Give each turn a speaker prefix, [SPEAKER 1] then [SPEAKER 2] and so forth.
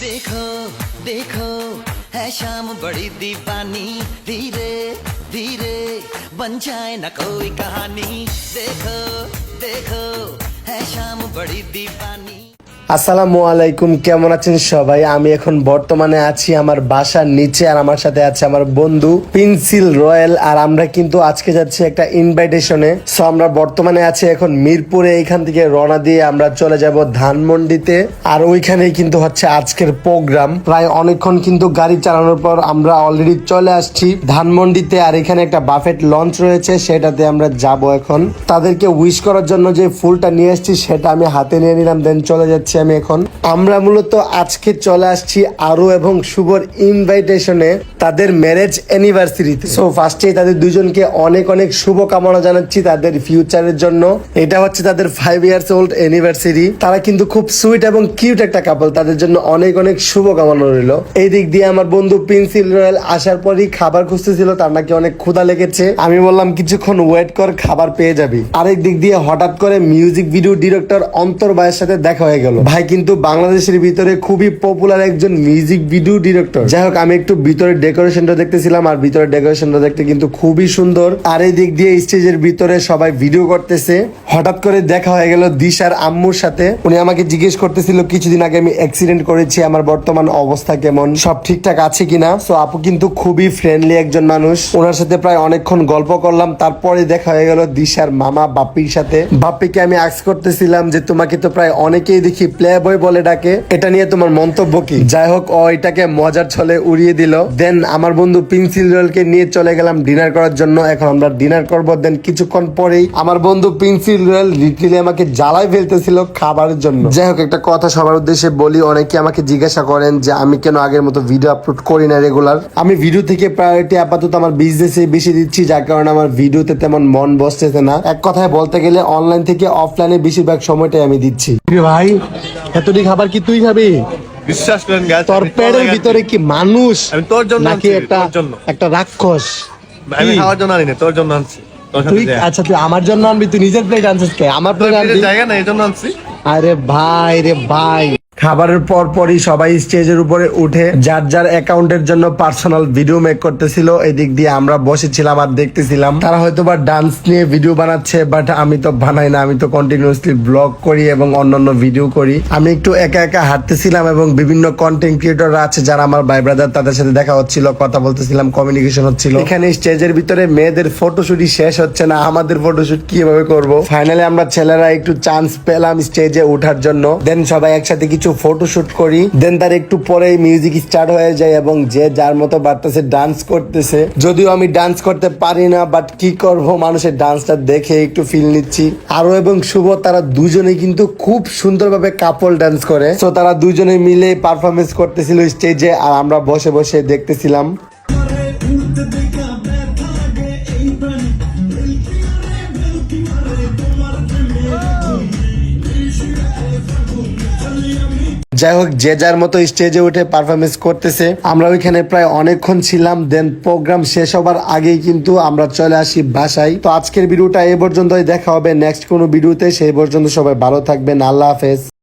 [SPEAKER 1] देखो देखो, है शाम बड़ी दीवानी। धीरे धीरे बन जाए न कोई कहानी। देखो देखो, है शाम बड़ी दीवानी।
[SPEAKER 2] আসসালামু আলাইকুম, কেমন আছেন সবাই? আমি এখন বর্তমানে আছি আমার বাসার নিচে আর আমার সাথে আছে আমার বন্ধু পেন্সিল রয়্যাল আর আমরা কিন্তু আজকে যাচ্ছি একটা ইনভাইটেশনে। সো আমরা বর্তমানে আছি এখন মিরপুরে এইখান থেকে রওনা দিয়ে আমরা চলে যাব ধানমন্ডিতে। আর ওইখানেই কিন্তু হচ্ছে আজকের প্রোগ্রাম। প্রায় অনেকক্ষণ কিন্তু গাড়ি চালানোর পর আমরা অলরেডি চলে আসছি ধানমন্ডিতে আর এখানে একটা বাফেট লঞ্চ রয়েছে, সেটাতে আমরা যাব এখন। তাদেরকে উইশ করার জন্য যে ফুলটা নিয়ে এসেছি, সেটা আমি হাতে নিয়ে নিলাম দেন চলে যাচ্ছি। আমি এখন। আমরা মূলত আজকে চলে আসছি আরও এবং শুভর ইনভাইটেশনে তাদের ম্যারেজ অ্যানিভার্সারিতে সো ফার্স্টে তাদের দুজনকে অনেক অনেক শুভ কামনা জানাচ্ছি তাদের ফিউচারের জন্য। এটা হচ্ছে তাদের ফাইভ ইয়ার্স ওল্ড অ্যানিভার্সারি তারা কিন্তু খুব সুইট এবং কিউট একটা কাপল তাদের জন্য অনেক অনেক শুভ কামনা রইল। এই দিক দিয়ে আমার বন্ধু প্রিন্সিল রয়্যাল আসার পরই খাবার খুঁজতেছিল, তার নাকি অনেক ক্ষুধা লেগেছে। আমি বললাম, কিছুক্ষণ ওয়েট কর, খাবার পেয়ে যাবি। আরেক দিক দিয়ে হঠাৎ করে মিউজিক ভিডিও ডিরেক্টর অন্তর ভাইয়ের সাথে দেখা হয়ে গেল। ভাই, কিন্তু বাংলাদেশের ভিতরে খুবই পপুলার একজন মিউজিক ভিডিও ডিরেক্টর যাই হোক, আমি একটু ভিতরে ডেকোরেশনটা দেখতেছিলাম, আর ভিতরে ডেকোরেশনটা দেখতে কিন্তু খুবই সুন্দর। আর এই দিক দিয়ে স্টেজের ভিতরে সবাই ভিডিও করতেছে। হঠাৎ করে দেখা হয়ে গেল দিশার আম্মুর সাথে। উনি আমাকে জিজ্ঞেস করতেছিল, কিছুদিন আগে আমি অ্যাক্সিডেন্ট করেছি, আমার বর্তমান অবস্থা কেমন? সব ঠিকঠাক আছে কিনা? সো আপু কিন্তু খুবই ফ্রেন্ডলি একজন মানুষ। ওনার সাথে প্রায় অনেকক্ষণ গল্প করলাম। তারপরে দেখা হয়ে গেল দিশার মামা বাপ্পির সাথে। বাপ্পিকে আমি আক্স করতেছিলাম যে, তোমাকে তো প্রায় অনেকেই দেখি প্লে বয় বলে ডাকে, এটা নিয়ে তোমার মন্তব্য কি? যাই হোক ও এটাকে মজার ছলে উড়িয়ে দিল। দেন আমার বন্ধু প্রিন্সিল রোলকে নিয়ে চলে গেলাম ডিনার করার জন্য। এখন আমরা ডিনার করব দেন কিছুক্ষণ পরেই আমার বন্ধু প্রিন্সিল রোল লিটলি আমাকে জ্বালাই ফেলতেছিল খাবারের জন্য। যাই হোক একটা কথা সবার উদ্দেশ্যে বলি, অনেকে আমাকে জিজ্ঞাসা করেন যে আমি কেন আগের মতো ভিডিও আপলোড করি না রেগুলার আমি ভিডিও থেকে প্রায়োরিটি আপাতত আমার বিজনেসে বেশি দিচ্ছি, যার কারণে আমার ভিডিওতে তেমন মন বসতেছে না। এক কথায় বলতে গেলে অনলাইন থেকে অফলাইনে বেশিরভাগ সময়টাই আমি দিচ্ছি। ভাই এতটি খাবার কি তুই খাবি?
[SPEAKER 3] বিশ্বাস করেন গাছ
[SPEAKER 2] তোর পেটের ভিতরে কি মানুষ?
[SPEAKER 3] আমি তোর জন্য
[SPEAKER 2] নাকি একটা
[SPEAKER 3] জন্য।
[SPEAKER 2] একটা রাক্ষস?
[SPEAKER 3] আমি খাওয়ার জন্য আনি না তোর জন্য আনছি।
[SPEAKER 2] তুই আচ্ছা তুই আমার জন্য আনবি তুই নিজের প্লেট আনছিস কে? আমার প্লেট আনবি?
[SPEAKER 3] জায়গা না এই জন্য আনছি।
[SPEAKER 2] আরে ভাই রে ভাই। খাবারের পর পরই সবাই স্টেজের উপরে উঠে যার যার অ্যাকাউন্টের জন্য পার্সোনাল ভিডিও মেক করতেছিল, এদিক দিয়ে আমরা বসেছিলাম আর দেখতেছিলাম। তারা হয়তো বা ডান্স নিয়ে ভিডিও বানাচ্ছে বাট আমি তো বানাই না, আমি তো কন্টিনিউসলি ব্লগ করি এবং অন্যান্য ভিডিও করি। আমি একটু একা একা হাঁটতেছিলাম এবং বিভিন্ন কন্টেন্ট ক্রিয়েটররা আছে যারা আমার ভাই ব্রাদার তাদের সাথে দেখা হচ্ছিল, কথা বলতেছিলাম কমিউনিকেশন হচ্ছিল। এখানে স্টেজের ভিতরে মেয়েদের ফটোশুটই শেষ হচ্ছে না, আমাদের ফটোশুট কীভাবে করব? ফাইনালি আমরা ছেলেরা একটু চান্স পেলাম স্টেজে ওঠার জন্য। দেন সবাই একসাথে কিছু ফটোশুট করি দেন তার একটু পরে মিউজিক স্টার্ট হয়ে যায় এবং যে যার মতো বাড়তেছে ডান্স করতেছে। যদিও আমি ডান্স করতে পারি না বাট কি করব, মানুষের ডান্সটা দেখে একটু ফিল নিচ্ছি। আরও এবং শুভ, তারা দুজনে কিন্তু খুব সুন্দরভাবে কাপল ডান্স করে। তো তারা দুজনে মিলে পারফরমেন্স করতেছিল স্টেজে আর আমরা বসে বসে দেখতেছিলাম। যাই হোক, যে যার মতো স্টেজে উঠে পারফরমেন্স করতেছে, আমরা ওইখানে প্রায় অনেকক্ষণ ছিলাম দেন প্রোগ্রাম শেষ হবার আগেই কিন্তু আমরা চলে আসি বাসায়। তো আজকের ভিডিওটা এ পর্যন্তই, দেখা হবে নেক্সট কোনো ভিডিওতে সেই পর্যন্ত সবাই ভালো থাকবেন, আল্লাহ হাফেজ।